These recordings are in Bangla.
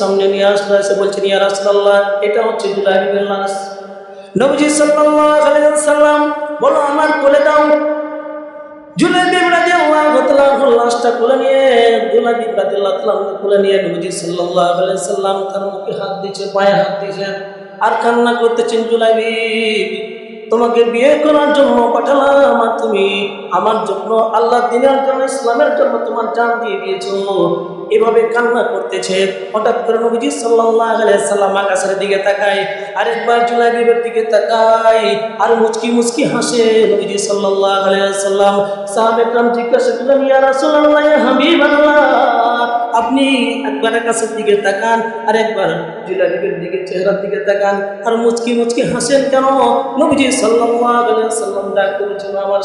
সামনে নিয়ে আসলো, এসে বলছেন, ইয়া রাসূলুল্লাহ, এটা হচ্ছে জুলাইবিবের লাশ নবীজি সাল্লাল্লাহু আলাইহি ওয়াসাল্লাম বলো আমার কোলে দাও। জুলাইবিব রাদিয়াল্লাহু তাআলা লাশটা কোলে নিয়ে জুলাইবিব রাদিয়াল্লাহু তাআলা কোলে নিয়ে নবীজি সাল্লাল্লাহু আলাইহি ওয়াসাল্লাম তার মুখে হাত দিয়েছে, পায়ে হাত দিয়েছে আর কান্না করতেছেন জুলাইবিব তোমাকে বিয়ে করার জন্য পাঠালাম আর তুমি আমার জন্য আল্লাহ দিনের জন্য, ইসলামের জন্য তোমার জান দিয়ে দিয়েছ। এভাবে কান্না করতেছে। হঠাৎ করে নবীজি সাল্লাহ সাল্লাম আকাশের দিকে তাকায়, আরেকবার জুলাইবের দিকে তাকায়, আর মুচকি মুচকি হাসে নবীজি সাল্লাহ সাল্লাম সাহাব একরাম জিজ্ঞাসা করলাম ইয়া রাসূলুল্লাহ হাবিব আপনি একবার কাছের দিকে তাকান আর একবার জুলাইবের দিকে, চেহারার দিকে তাকান, আর মুচকি মুচকি হাসেন কেন? নবীজি সাল্লাম আমার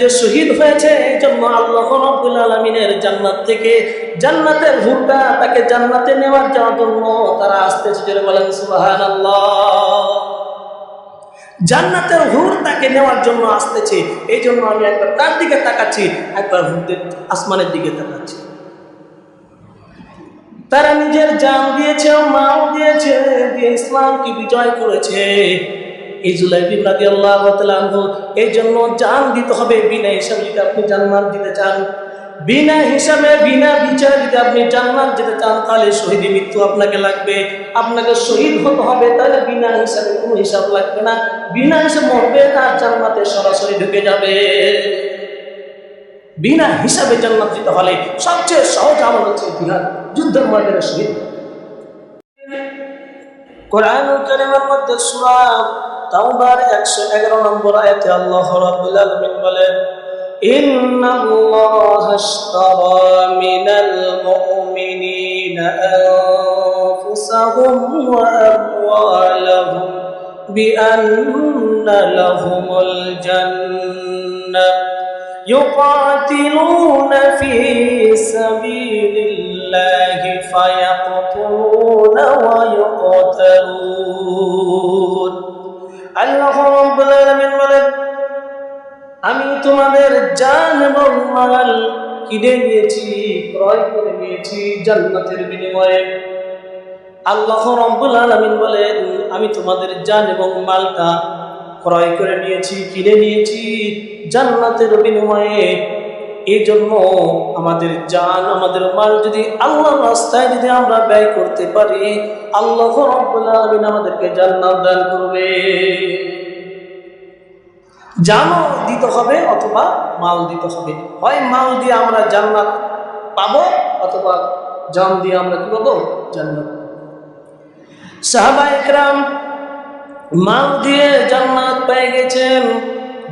যে শহীদ হয়েছে এই জন্য জান্নাত থেকে জান্নাতের তাকে জান্নাতে নেওয়ার জন্য তারা বলেন জান্নাতের হুর তাকে নেওয়ার জন্য আসতেছে, এই জন্য আমি একবার তার দিকে তাকাচ্ছি, একবার হুরদের আসমানের দিকে তাকাচ্ছি। তারা নিজের জান দিয়েছে, মাও দিয়েছে, দিয়ে ইসলামকে বিজয় করেছে। এই জন্য জান দিতে হবে, বিনা হিসাবে যদি আপনি দিতে চান। বিনা হিসাবে, বিনা বিচার যদি আপনি চান, তাহলে শহীদ মৃত্যু আপনাকে লাগবে। আপনাকে শহীদ হতে হবে, তাহলে বিনা হিসাবে কোনো হিসাব লাগবে না। বিনা হিসাবে মরবে, তার জান্নাতে সরাসরি ঢুকে যাবে। বিনা হিসাবে জান্নাত হলে সবচেয়ে সহজ আমল হচ্ছে যুদ্ধের ময়দানে শহীদ কোরআন কারিমের মধ্যে সূরা তাওবার 111 নম্বর আয়াতে আল্লাহ রাব্বুল আলামিন বলেন إن الله اشترى من المؤمنين أنفسهم وأموالهم بأن لهم الجنة يقاتلون في سبيل الله فيقتلون ويقتلون الله رب العالمين বলেন আমি তোমাদের জান এবং মাল কিনে নিয়েছি ক্রয় করে নিয়েছি জান্নাতের বিনিময়ে আল্লাহ রব্বুল আলামিন বলেন আমি তোমাদের জান এবং মালটা ক্রয় করে নিয়েছি কিনে নিয়েছি জান্নাতের বিনিময়ে এই জন্য আমাদের জান, আমাদের মাল যদি আল্লাহ রাস্তায় যদি আমরা ব্যয় করতে পারি, আল্লাহ আমাদেরকে জান্নাত দান করবে। জানও দিতে হবে অথবা মাল দিতে হবে। হয় মাল দিয়ে আমরা জান্নাত পাবো অথবা জান দিয়ে আমরা কি পাবো জান্নাত। সাহাবা একরাম মাল দিয়ে জান্নাত পেয়ে গেছেন।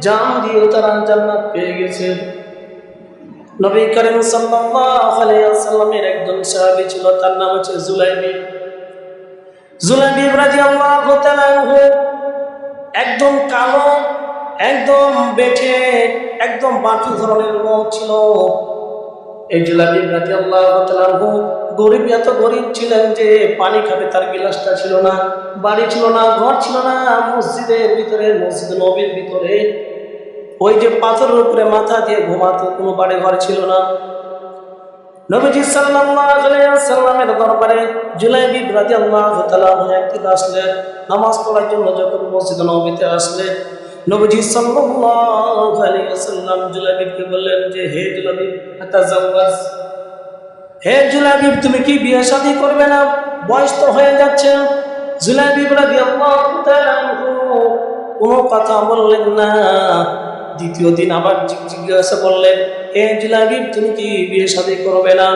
জান দিয়েও তারা জান্নাত পেয়ে গেছেন। নবী করিম ওয়াসাল্লামের একজন সাহাবী ছিল, তার নাম হচ্ছে জুলাইবি জুলাইবি একদম কালো, একদম বেঠে, একদম বাটু ধরনের লোক ছিল। এই জুলাবি রাজি আল্লাহ গরিব, এত গরিব ছিলেন যে পানি খাবে তার গিলাসটা ছিল না, বাড়ি ছিল না, ঘর ছিল না, মসজিদের ভিতরে, মসজিদ নবীর ভিতরে। ওই যে পাথরের উপরে মাথা দিয়ে ঘুমাতো, কোনো বাড়ি ঘর ছিল না। নবীজি সাল্লামের দরবারে জুলাইবি রাদিয়াল্লাহু তাআলা একদিন আসলেন নামাজ পড়ার জন্য যখন মসজিদ নবীতে আসলেন নবীজি ওয়াসাল্লাম জুলাইবিবকে বললেন যে, হে আতাজাওয়াজ। হে জুলাইবিব তুমি কি বিয়ে শাদী করবে না? বয়স তো হয়ে যাচ্ছে। জুলাইবিব রাদিয়াল্লাহু তাআলা কোনো কথা বললেন না। দ্বিতীয় দিন আবার জিজ্ঞাসা করলেন, হে জুলাইবিব তুমি কি বিয়ে সাথে করবে না?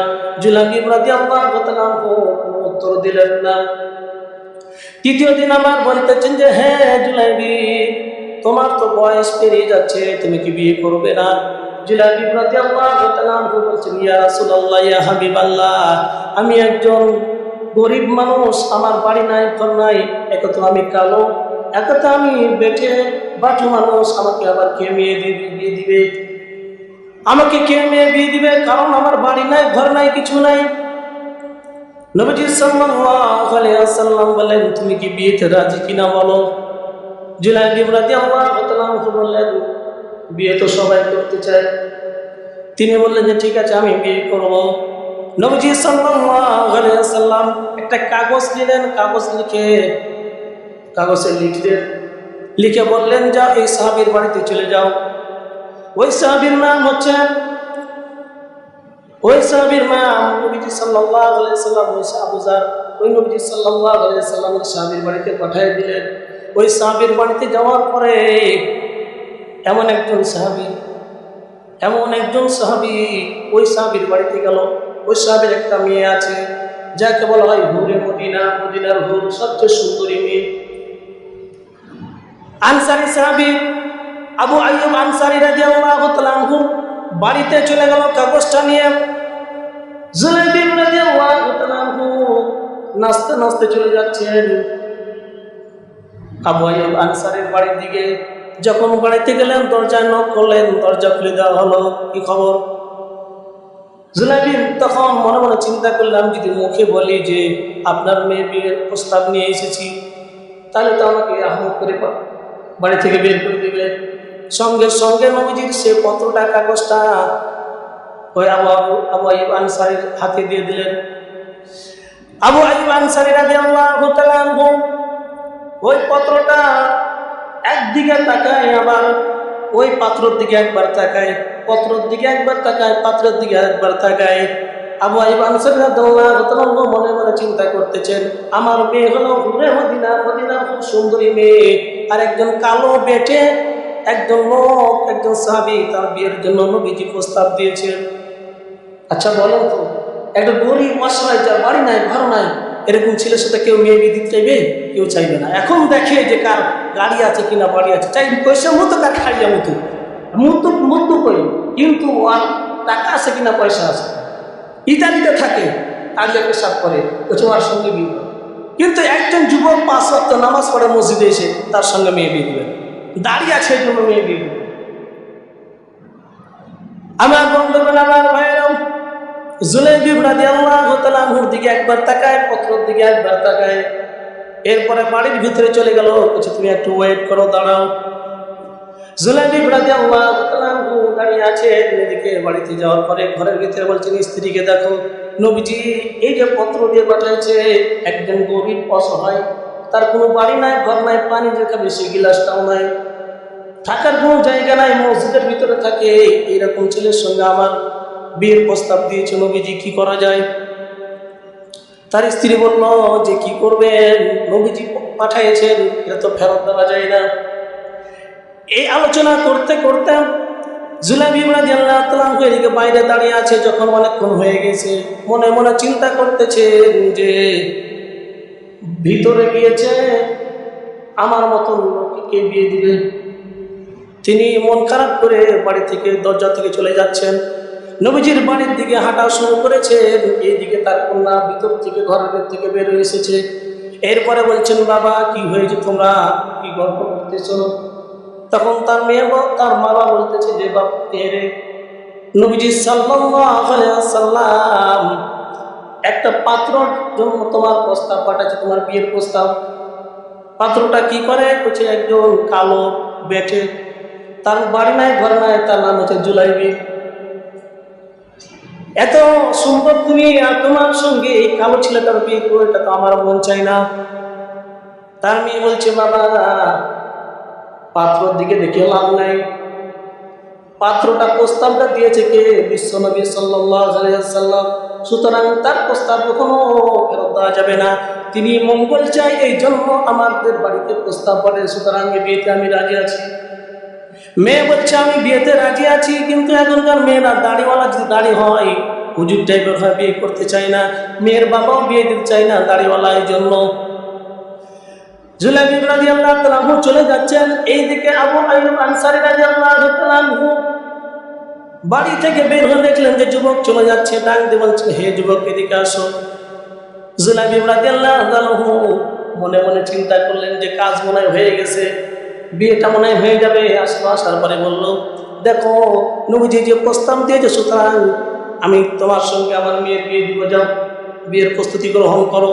রাদিয়াল্লাহু তাআলা কোনো উত্তর দিলেন না। তৃতীয় দিন আবার বলতেছেন যে হ্যাঁ জুলাইবিব তোমার তো বয়স পেরিয়ে যাচ্ছে, তুমি কি বিয়ে করবে না? জিলাবি রাদিয়াল্লাহু তাআলা বলছেন, ইয়া ইয়া হাবিবাল্লাহ, আমি একজন গরিব মানুষ, আমার বাড়ি নাই, ঘর নাই একে তো আমি কালো একে তো আমি বেটে বাটু মানুষ আমাকে আবার কে মেয়ে দিবে বিয়ে দিবে? আমাকে কে মেয়ে বিয়ে দিবে? কারণ আমার বাড়ি নাই, ঘর নাই, কিছু নাই। নবীজি ওয়াসাল্লাম বলেন তুমি কি বিয়েতে রাজি কিনা বলো? তাআলা বললেন, বিয়ে তো সবাই করতে চায়। তিনি বললেন যে, ঠিক আছে, আমি বিয়ে সাল্লাম একটা কাগজ নিলেন, কাগজ লিখে, কাগজে লিখলেন। লিখে বললেন, যা এই সাহাবির বাড়িতে চলে যাও। ওই সাহাবির নাম হচ্ছে, ওই সাহাবির নাম নবীজি আলাইহি সাল্লাম, ওই আবুজার ওই নবীজি সাল্লামের সাহাবির বাড়িতে পাঠিয়ে দিলেন। ওই সাহাবির বাড়িতে যাওয়ার পরে এমন একজন সাহাবী, এমন একজন সাহাবী ওই সাহাবির বাড়িতে গেল। ওই সাহাবির একটা মেয়ে আছে, যাকে বলা হয় হুরে মদিনা। মদিনার হুর সবচেয়ে সুন্দরী মেয়ে। আনসারি সাহাবী আবু আইয়ুব আনসারি রাদিয়াল্লাহু তাআলা আনহু বাড়িতে চলে গেল কাগজটা নিয়ে। জুলাইবিন রাদিয়াল্লাহু তাআলা আনহু নাচতে নাচতে চলে যাচ্ছেন। আবু আইয়ুব আনসারের বাড়ির দিকে যখন বাড়িতে গেলেন দরজায় নক করলেন, দরজা খুলে দেওয়া হলো। কি খবর? জুলাইবিন তখন মনে মনে চিন্তা করলাম যদি মুখে বলি যে আপনার মেয়ে বিয়ের প্রস্তাব নিয়ে এসেছি, তাহলে তো আমাকে আহ্বান করে পা- বাড়ি থেকে বের করে দিবে সঙ্গে সঙ্গে নবীজির সে পত্রটা, কাগজটা ওই আবু আবু আবু আইব আনসারির হাতে দিয়ে দিলেন। আবু আইব আনসারি রাজি আল্লাহ ওই পত্রটা একদিকে তাকায়, আবার ওই পাত্রর দিকে একবার তাকায়, পত্রর দিকে একবার তাকায়, পাত্রের দিকে একবার তাকায়। আবু আইব আনসারি রাদিয়াল্লাহু মনে মনে চিন্তা করতেছেন, আমার মেয়ে হলো ঘুরে মদিনা, মদিনার খুব সুন্দরী মেয়ে। আর একজন কালো বেটে, একজন লোক, একজন সাহাবি তার বিয়ের জন্য নবীজি প্রস্তাব দিয়েছেন। আচ্ছা বলেন তো, একটা গরিব অসহায় যার বাড়ি নাই, ঘর নাই, এরকম ছেলের সাথে কেউ মেয়ে বিয়ে দিতে চাইবে? কেউ চাইবে না। এখন দেখে যে কার গাড়ি আছে কিনা, বাড়ি আছে, চাই পয়সা মতো কার খাইয়া মতো। মতো মতো করি, কিন্তু টাকা আছে কিনা, পয়সা আছে ইতালিতে থাকে তারিয়া পেশাব করে বলছে ওর সঙ্গে বিয়ে। কিন্তু একজন যুবক পাঁচ সপ্ত নামাজ পড়ে মসজিদে এসে তার সঙ্গে মেয়ে বিয়ে দিবেন। দাঁড়িয়ে আছে এই মেয়ে বিয়ে দিবেন। আমার বন্ধুগণ, আমার ভাইরাও জুলাইবি রাদিয়াল্লাহু তাআলা আনহুর দিকে একবার তাকায় পত্রর দিকে একবার তাকায়। এরপরে বাড়ির ভিতরে চলে গেল, বলছে, তুমি একটু ওয়েট করো, দাঁড়াও। জুলাইবি রাদিয়াল্লাহু তাআলা দাঁড়িয়ে আছে। এদিকে বাড়িতে যাওয়ার পরে ঘরের ভিতরে বলছেন স্ত্রীকে দেখো। নবীজি এই যে পত্র দিয়ে পাঠাইছে একজন গরিব অসহায়। তার কোনো বাড়ি নাই, ঘর নাই, পানি যে খাবে সে গিলাসটাও নাই। থাকার কোনো জায়গা নাই, মসজিদের ভিতরে থাকে। এইরকম ছেলের সঙ্গে আমার বিয়ের প্রস্তাব দিয়েছে নবীজি, কি করা যায়? তার স্ত্রী বলল, যে কি করবেন? নবীজি পাঠাইছেন, এটা তো ফেরত দেওয়া যায় না। এই আলোচনা করতে করতে জুলাবি ইমরাজ আল্লাহ তালাম এদিকে বাইরে দাঁড়িয়ে আছে, যখন অনেকক্ষণ হয়ে গেছে, মনে মনে চিন্তা করতেছেন যে ভিতরে গিয়েছে আমার মতন কে বিয়ে দিবে? তিনি মন খারাপ করে বাড়ি থেকে, দরজা থেকে চলে যাচ্ছেন। নবীজির বাড়ির দিকে হাঁটা শুরু করেছেন, এইদিকে তার কন্যা ভিতর থেকে, ঘরের থেকে বেরো এসেছে। এরপরে বলছেন, বাবা, কি হয়েছে তোমরা? কি গল্প করতেছ? তখন তার মেয়ে বল- তার মা বাবা বলতেছে যে, বাপ রে, নবীজি সাল্লাম একটা পাত্রর জন্য তোমার প্রস্তাব পাঠাচ্ছে, তোমার বিয়ের প্রস্তাব। পাত্রটা কি করে? বলছে, একজন কালো বেটে। তার বাড়ি নাই, ঘর নাই, তার নাম হচ্ছে জুলাইবি। এত সম্পদ তুমি আর তোমার সঙ্গে এই কালো ছেলেটার বিয়ে করো, এটা তো আমার মন চাই না। তার মেয়ে বলছে, বাবা পাত্রর দিকে দেখে লাভ নাই। পাত্রটা প্রস্তাবটা দিয়েছে কে? বিশ্বনবী সাল্লাম সুতরাং তার প্রস্তাব কখনো ফেরত দেওয়া যাবে না। তিনি মঙ্গল চাই, এই জন্য আমাদের বাড়িতে প্রস্তাব পড়ে সুতরাং বিয়েতে আমি রাজি আছি। মেয়ে বলছে, আমি বিয়েতে রাজি আছি, কিন্তু এখনকার মেয়েরা দাড়িওয়ালা যদি দাড়ি হয়, হুজুর টাইপের বিয়ে করতে চায় না। মেয়ের বাবাও বিয়ে দিতে চায় না দাড়িওয়ালা, এই জন্য জুলাইবি রাদিয়াল্লাহু তাআলা চলে যাচ্ছেন। এইদিকে আবু আইয়ুব আনসারী রাদিয়াল্লাহু তাআলা বাড়ি থেকে বের হয়ে দেখলেন যে যুবক চলে যাচ্ছে। ডাক দিয়ে বলছেন, হে যুবক, এদিকে আসো। জুলাইবি রাদিয়াল্লাহু তাআলা মনে মনে চিন্তা করলেন যে কাজ মনে হয় গেছে, বিয়েটা মনে হয়ে যাবে। আসলো, আসার পরে বলল, দেখো, নবীজি যে প্রস্তাব দিয়েছে, সুতরাং আমি তোমার সঙ্গে আমার মেয়ের বিয়ে দিব, যাও, বিয়ের প্রস্তুতি গ্রহণ করো।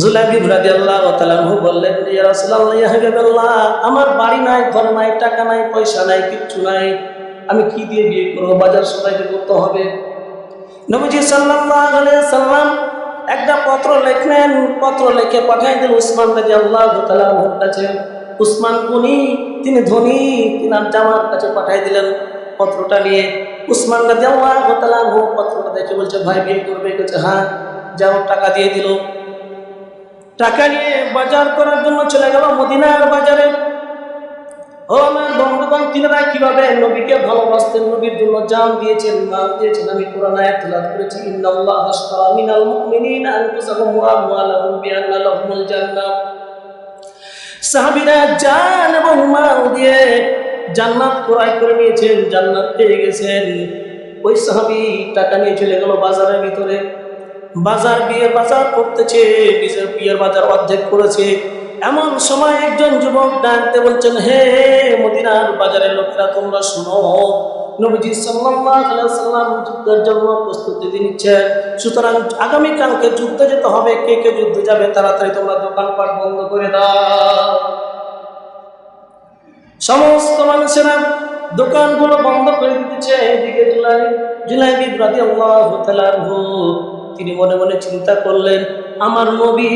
জুলাবি রাজি আল্লাহ তালাহু বললেন, ইয়া রাসূলুল্লাহ, ইয়া আমার বাড়ি নাই, ঘর নাই, টাকা নাই, পয়সা নাই, কিচ্ছু নাই। আমি কি দিয়ে বিয়ে করব? বাজার সবাইকে করতে হবে। নবীজি সাল্লাল্লাহু আলাইহি সাল্লাম একটা পত্র লিখলেন। পত্র লিখে পাঠাই দিল উসমান রাজি আল্লাহ তালাহুর কাছে। উসমান গুনি তিনি ধনী, তিনার জামার কাছে পাঠাই দিলেন পত্রটা নিয়ে। উসমান রাজি আল্লাহ তালাহু পত্রটা দেখে বলছে, ভাই, বিয়ে করবে? বলছে হ্যাঁ যাও, টাকা দিয়ে দিল। টাকা নিয়ে বাজার করার জন্য চলে গেল মদিনার বাজারে। ও আমার বন্ধুগণ, তিনারা কীভাবে নবীকে ভালোবাসতেন? নবীর জন্য জান দিয়েছেন, মাল দিয়েছেন। আমি কোরআন আয়াত তেলাওয়াত করেছি, ইন্নাল্লাহ আশতারা মিনাল মুমিনিনা আনফুসাহুম ওয়া আমওয়ালাহুম বিআন্না জান্নাহ। সাহাবীরা জান এবং মাল দিয়ে জান্নাত ক্রয় করে নিয়েছেন, জান্নাত পেয়ে গেছেন। ওই সাহাবী টাকা নিয়ে চলে গেল বাজারের ভিতরে। বাজার বিয়ে বাজার করতেছে, নিজের বিয়ের বাজার অর্ধেক করেছে। এমন সময় একজন যুবক ডাকতে বলছেন, হে মদিনার বাজারের লোকেরা, তোমরা শুনো। যুদ্ধের জন্য প্রস্তুতি সুতরাং আগামী কালকে যুদ্ধে যেতে হবে। কে কে যুদ্ধে যাবে তাড়াতাড়ি তোমরা দোকানপাট বন্ধ করে দোকানগুলো বন্ধ করে দিতেছে। এদিকে জুলাই জুলাই তিনি মনে মনে চিন্তা করলেন, আমার নবী,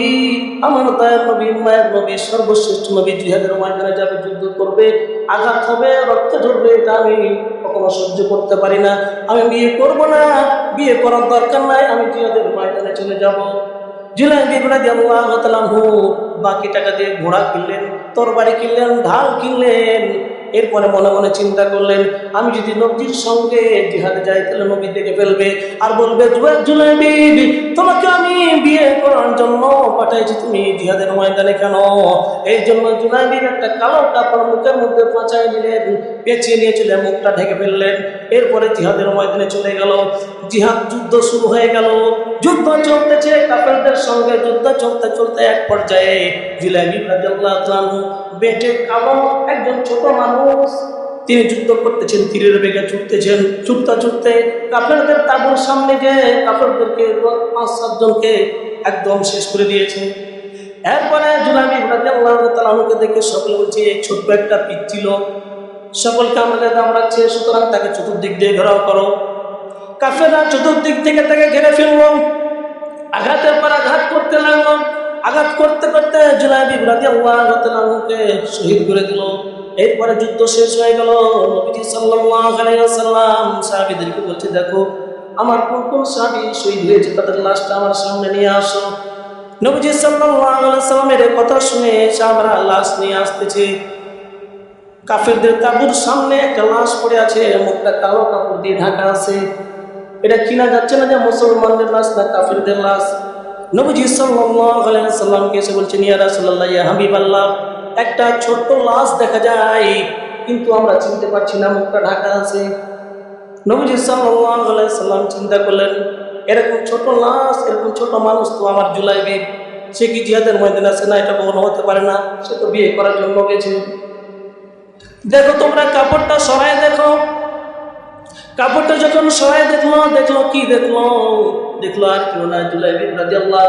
আমার দয়ার নবী, মায়ের নবী, সর্বশ্রেষ্ঠ নবী জিহাদের ময়দানে যাবে, যুদ্ধ করবে, আঘাত হবে, রক্ত ঝরবে এটা আমি কখনো সহ্য করতে পারি না। আমি বিয়ে করব না, বিয়ে করার দরকার নাই, আমি জিহাদের ময়দানে চলে যাব। বাকি টাকা দিয়ে ঘোড়া কিনলেন, তরবারি কিনলেন, ঢাল কিনলেন এরপরে মনে মনে চিন্তা করলেন, আমি যদি নবজির সঙ্গে জিহাদে যাই, তাহলে নবী দেখে ফেলবে। আর বলবে তোমাকে আমি বিয়ে করার জন্য পাঠাইছি, তুমি জিহাদের ময়দানে কেন? এই জন্য জুলাই বিবি একটা কালো কাপড় মুখের মধ্যে পাঁচাই দিলেন, পেঁচিয়ে নিয়ে চলে মুখটা ঢেকে ফেললেন। এরপরে জিহাদের ময়দানে চলে গেল। জিহাদ যুদ্ধ শুরু হয়ে গেল। যুদ্ধ চলতেছে কাপড়দের সঙ্গে যুদ্ধ চলতে চলতে এক পর্যায়ে জিলাবি বেটে কালো একজন ছোট মানুষ, তিনি যুদ্ধ করতেছেন, তীরের বেগে ছুটতেছেন, ছুটতে ছুটতে কাপড়দের তাবুর সামনে যে কাপড়দেরকে পাঁচ সাতজনকে একদম শেষ করে দিয়েছে। এরপরে রাদিয়াল্লাহু তাআলাকে দেখে সকলে বলছে, এই ছোট্ট একটা পিচ্ছিল সকলকে আমাদের দামড়াচ্ছে সুতরাং তাকে চতুর্দিক দিয়ে ঘেরাও করো। কাফেরা চতুর্দিক থেকে তাকে ঘিরে ফেলল। আঘাতের পর আঘাত করতে লাগল। আঘাত করতে করতে জুলাইবি রাজি আল্লাহকে শহীদ করে দিল। এরপরে যুদ্ধ শেষ হয়ে গেল। সাহাবীদেরকে বলছে, দেখো, আমার কোন কোন সাহাবী শহীদ হয়েছে, তাদের লাশটা আমার সামনে নিয়ে আসো। নবীজি এই কথা শুনে সাহাবারা লাশ নিয়ে আসতেছে। কাফেরদের তাবুর সামনে একটা লাশ পড়ে আছে, মুখটা কালো কাপড় দিয়ে ঢাকা আছে। এটা চিনা যাচ্ছে না যে মুসলমানদের লাশ না কাফেরদের লাশ? নবীজি সাল্লামকে এসে বলছেন, ইয়া রাসূলুল্লাহ, ইয়া হাবিবাল্লাহ, একটা ছোট্ট লাশ দেখা যায়, কিন্তু আমরা চিনতে পারছি না, মুখটা ঢাকা আছে। নবীজি সাল্লাম চিন্তা করলেন, এরকম ছোট লাশ, এরকম ছোট মানুষ তো আমার জুলাইবি, সে কি জিহাদের ময়দানে আছে না? এটা কখনো হতে পারে না, সে তো বিয়ে করার জন্য গেছে। দেখো তোমরা কাপড়টা সরাই দেখো কাপড়টা যখন সরাই দেখল দেখল কি দেখল? দেখল আর কেউ না জুলাই আল্লাহ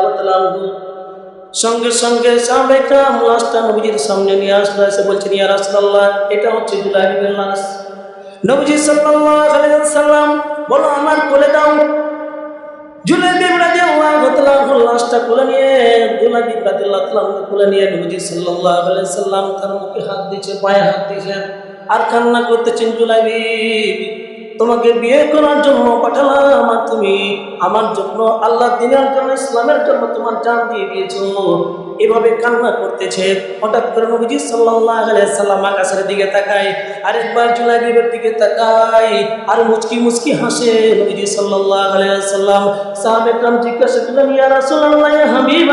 সঙ্গে সঙ্গে লাশটা নবীজির সামনে নিয়ে আসলো, এসে বলছেন ইয়া রাসূলুল্লাহ, এটা হচ্ছে জুলাইবের লাশ নবীজি সাল্লাম বলো আমার কোলে দাও। জুলাইবি নিয়ে জুলাইবি নিয়ে সাল্লাম হাত দিয়েছে, পায়ে হাত আর কান্না করতেছেন জুলাইবি। তোমাকে বিয়ে করার জন্য পাঠালাম আর তুমি আমার জন্য আল্লাহ দিনের জন্য, ইসলামের জন্য তোমার জান দিয়ে দিয়েছ। এভাবে কান্না করতেছে। হঠাৎ করে নবীজি সাল্লাহ সাল্লাম আকাশের দিকে তাকায়, আরেকবার জুলাগিবের দিকে তাকায়, আর মুচকি মুচকি হাসে নবীজি সাল্লাহ সাল্লাম। সাহাবের নাম জিজ্ঞাসা করলেন, ইয়া রাসুল্লাহ হাবিব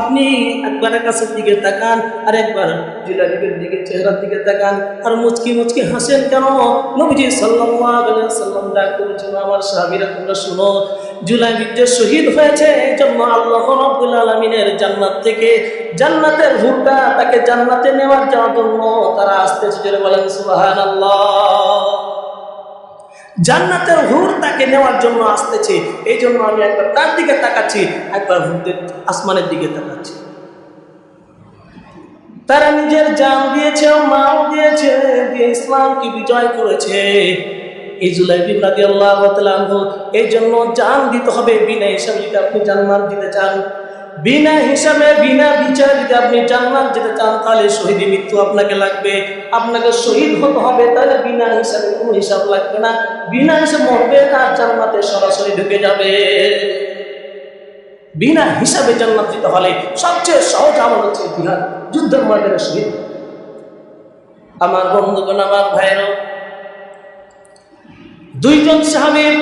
আপনি একবার কাছের দিকে তাকান, আর একবার জুলাগিবের দিকে, চেহারার দিকে তাকান, আর মুচকি মুচকি হাসেন কেন? নবীজি সাল্লাহ সাল্লাম ডাক করেছেন আমার সাহাবিরা, তোমরা শুনো জুলাই যে শহীদ হয়েছে। এই জন্য আল্লাহ রব্বুল আলমিনের জান্নাত থেকে জান্নাতের হুরটা তাকে জান্নাতে নেওয়ার জন্য তারা আসতেছে। জোরে বলেন সুবাহান জান্নাতের হুর তাকে নেওয়ার জন্য আসতেছে। এই জন্য আমি একবার তার দিকে তাকাচ্ছি, একবার হুরদের আসমানের দিকে তাকাচ্ছি। তারা নিজের জান দিয়েছে, মাও দিয়েছে, দিয়ে ইসলামকে বিজয় করেছে। এই জুলাই বিপ্লাদি আল্লাহ এই জন্য জান দিতে হবে, বিনা হিসাবে যদি আপনি জান্নাত দিতে চান। বিনা হিসাবে, বিনা বিচার যদি আপনি জান্নাত যেতে চান, তাহলে শহীদি মৃত্যু আপনাকে লাগবে। আপনাকে শহীদ হতে হবে, তাহলে বিনা হিসাবে কোনো হিসাব লাগবে না। বিনা হিসাবে মরবে আর জান্নাতে সরাসরি ঢুকে যাবে। বিনা হিসাবে জান্নাত দিতে হলে সবচেয়ে সহজ আমল হচ্ছে জিহাদ, যুদ্ধের ময়দানে শহীদ আমার বন্ধুগণ, আমার ভাইয়েরও দুইজন সাহাবীর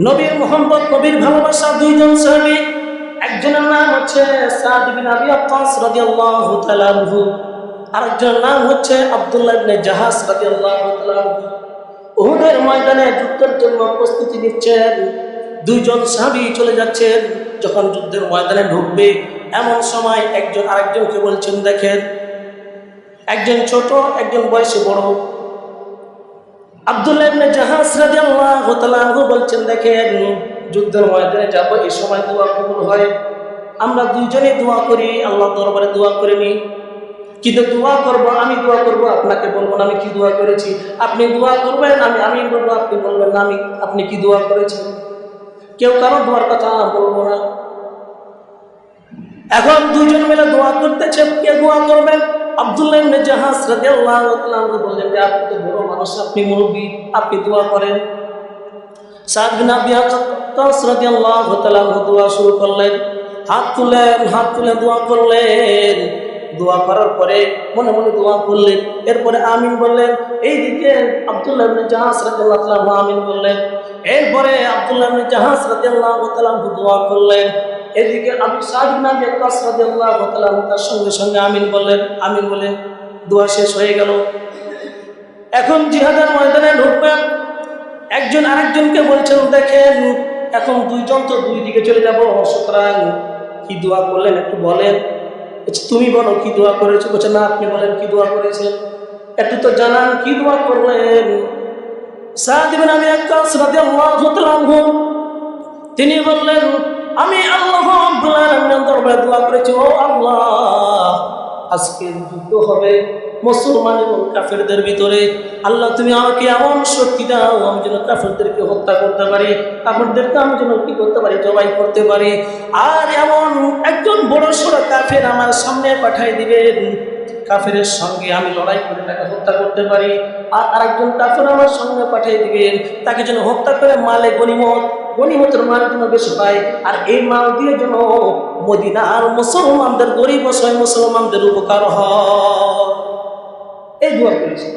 নবীর মোহাম্মদ নবীর ভালোবাসা দুইজন সাহাবী, একজনের নাম হচ্ছে আবি আরেকজনের নাম হচ্ছে আব্দুল্লাহ ইবনে জাহাজ রাদিয়াল্লাহু ময়দানে যুদ্ধের জন্য প্রস্তুতি নিচ্ছেন। দুইজন সাহাবী চলে যাচ্ছেন। যখন যুদ্ধের ময়দানে ঢুকবে, এমন সময় একজন আরেকজনকে বলছেন, দেখেন, একজন ছোট, একজন বয়সে বড় আব্দুল্লাহ ইবনে জাহাজ রাদিয়াল্লাহু তাআলা বলছেন, দেখেন, যুদ্ধের ময়দানে যাব এই সময় দোয়া কবুল হয়। আমরা দুইজনে দোয়া করি আল্লাহ দরবারে দোয়া করে নিই। কিন্তু দোয়া করব, আমি দোয়া করব, আপনাকে বলব না, আমি কি দোয়া করেছি? আপনি দোয়া করবেন, আমি আমি বলব, আপনি বলবেন না, আমি, আপনি কি দোয়া করেছেন? কেউ কারও দোয়ার কথা বলব না। এখন দুইজন মিলে দোয়া করতেছে কে দোয়া করবেন? আব্দুল্লাহ বললেন যে আপনি তো বড় মানুষ, আপনি মুরব্বী, আপনি দোয়া করেন। শুরু করলেন। হাত হাত করার পরে মনে মনে এরপরে আমিন বললেন, এইদিকে আব্দুল্লাহ জাহাজ আমিন বললেন। এরপরে আব্দুল্লাহ জাহাজ রাদিয়াল্লাহু দোয়া করলেন। এদিকে আমি তার সঙ্গে সঙ্গে আমিন বললেন, আমিন বলে দোয়া শেষ হয়ে গেল। এখন জিহাদের ময়দানে ঢুকবেন, একজন আরেকজনকে বলছেন, দেখেন, এখন দুইজন তো দুই দিকে চলে যাব, সুতরাং কি দোয়া করলেন একটু বলেন। তুমি বলো, কি দোয়া করেছ? বলছে, না, আপনি বলেন, কি দোয়া করেছেন? একটু তো জানান, কি দোয়া করলেন? সাদিবেন আমি একটা তিনি বললেন আমি আল্লাহ করেছি, ও আল্লাহ আজকে যুদ্ধ হবে মুসলমান এবং কাফেরদের ভিতরে। আল্লাহ, তুমি আমাকে এমন শক্তি দাও, আমি যেন কাফেরদেরকে হত্যা করতে পারি, কাফেরদেরকে আমি যেন কি করতে পারি, জবাই করতে পারি। আর এমন একজন বড় সড়ো কাফের আমার সামনে পাঠাই দিবেন। কাফেরের সঙ্গে আমি লড়াই করে তাকে হত্যা করতে পারি। আর আরেকজন কাফের আমার সঙ্গে পাঠিয়ে দিবেন, তাকে যেন হত্যা করে মালে গনিমত গনিমতের মাল যেন বেশি পায় আর এই মাল দিয়ে যেন মদিনার মুসলমানদের, গরিব অসহায় মুসলমানদের উপকার হয়। এই দোয়া করেছি।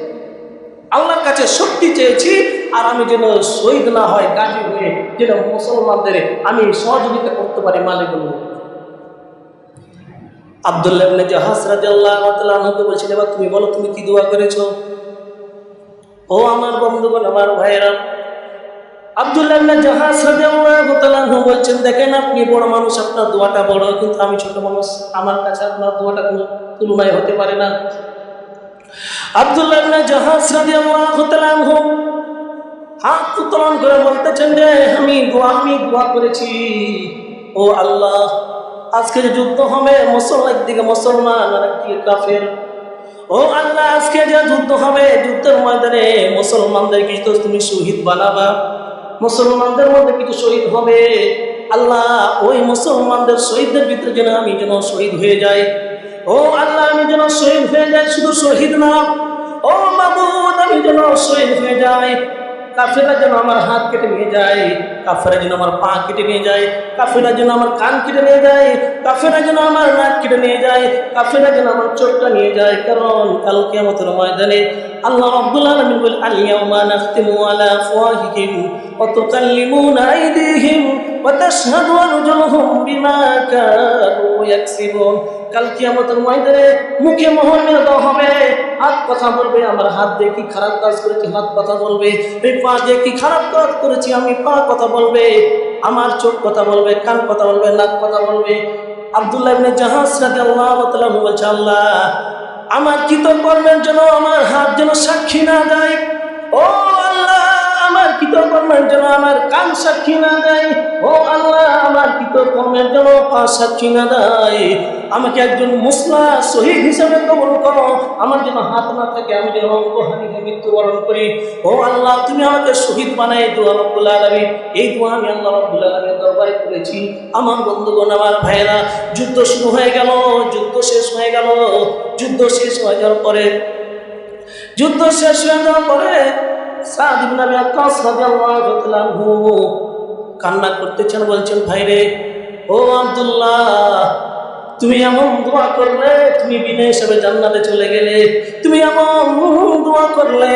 আল্লাহর কাছে শক্তি চেয়েছি, আর আমি যেন শহীদ না হয়, গাজী হয়ে যেন মুসলমানদের আমি সহযোগিতা করতে পারি মালিকগুলো আব্দুল্লাহ জাহাজ আনহুকে বলছিল এবার তুমি বলো, তুমি কি দোয়া করেছ? ও আমার বন্ধুগণ, আমার ভাইয়েরা আব্দুল্লাহ জাহাজ বলছেন, দেখেন আপনি মানুষ, আপনার বড়, কিন্তু আমি ছোট মানুষ। আমার কাছে আপনার কোনো তুলনায় হতে পারে না। উত্তোলন করে বলতেছেন যে আমি আমি দোয়া করেছি। ও আল্লাহ, আজকের যুদ্ধ হবে, মুসলমান একদিকে মুসলমান, আর কাফের। ও আল্লাহ, আজকে যে যুদ্ধ হবে, যুদ্ধের ময়দানে মুসলমানদের কিছু তুমি শহীদ বানাবা। মুসলমানদের মধ্যে কিছু শহীদ হবে। আল্লাহ ওই মুসলমানদের শহীদদের ভিতরে যেন আমি যেন শহীদ হয়ে যাই। ও আল্লাহ, আমি যেন শহীদ হয়ে যাই, শুধু শহীদ না। ও মাবুদ, আমি যেন শহীদ হয়ে যাই। কাফেরা যেন আমার হাত কেটে নিয়ে যায়। কাফেরা যেন আমার পা কেটে নিয়ে যায়, কাফেরা যেন আমার কান কেটে নিয়ে যায়, কাফেরা যেন আমার নাক কেটে নিয়ে যায়, কাফেরা যেন আমার চোখটা নিয়ে যায়। কারণ কাল কিয়ামতের ময়দানে আল্লাহ রাব্বুল আলামিন বলে আলিয়াউমা নাখতিমু আলা বিমা কানু ইয়াকসিবুন। ময়দানে মুখে মোহর হবে। হাত কথা বলবে, আমার হাত দিয়ে কি খারাপ কাজ করেছি, হাত কথা বলবে। এই পা দিয়ে কি খারাপ কাজ করেছি, আমি পা কথা বলবে, আমার চোখ কথা বলবে, কান কথা বলবে, নাক কথা বলবে। আব্দুল্লাহ জাহাজ তাআলা বলছে, আল্লাহ, আমার কৃতকর্মের জন্য, আমার হাত যেন সাক্ষী না দেয়। ও আল্লাহ কৃতকর্মের জন্য আমার কান সাক্ষী না দেয়। ও আল্লাহ, আমার কৃতকর্মের জন্য পা সাক্ষী না দেয়। আমাকে একজন মুসলা শহীদ হিসাবে কবল করো। আমার যেন হাত না থাকে, আমি যেন অঙ্গহানি মৃত্যুবরণ করি। ও আল্লাহ, তুমি আমাকে শহীদ বানাই দোয়া রব্বুল আলমী এই দোয়া আমি আল্লাহ রব্বুল আলমীর দরবারে করেছি। আমার বন্ধুগণ, আমার ভাইয়েরা, যুদ্ধ শুরু হয়ে গেল, যুদ্ধ শেষ হয়ে গেল। যুদ্ধ শেষ হয়ে যাওয়ার পরে, যুদ্ধ শেষ হয়ে যাওয়ার পরে সাদ ইবনে আবি ওয়াক্কাস রাদিয়াল্লাহু তাআলা কান্না করতেছেন, বলছেন, ভাইরে, ও আব্দুল্লাহ, তুমি এমন দোয়া করলে তুমি বিনা হিসাবে জান্নাতে চলে গেলে, তুমি এমন দোয়া করলে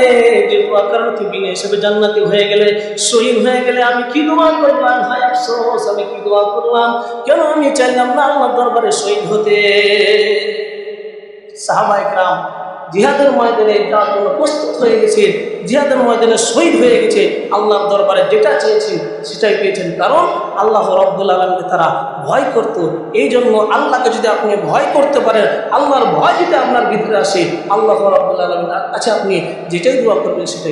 যে দোয়া কারণে তুমি বিনা হিসাবে জান্নাতে হয়ে গেলে, শহীদ হয়ে গেলে আমি কি দোয়া করলাম? হাই আফসোস, আমি কি দোয়া করলাম? কেন আমি চাইলাম না আমার দরবারে শহীদ হতে? সাহাবা একরাম জিহাদের ময়দানে যাওয়ার জন্য প্রস্তুত হয়ে গেছে, জিহাদের ময়দানে শহীদ হয়ে গেছে। আল্লাহর দরবারে যেটা চেয়েছেন সেটাই পেয়েছেন। কারণ আল্লাহ রব্দুল আলমকে তারা ভয় করত। এই জন্য আল্লাহকে যদি আপনি ভয় করতে পারেন, আল্লাহর ভয় যদি আপনার ভিতরে আসে, আল্লাহ রব্দুল আলমের কাছে আপনি যেটাই দোয়া করবেন সেটাই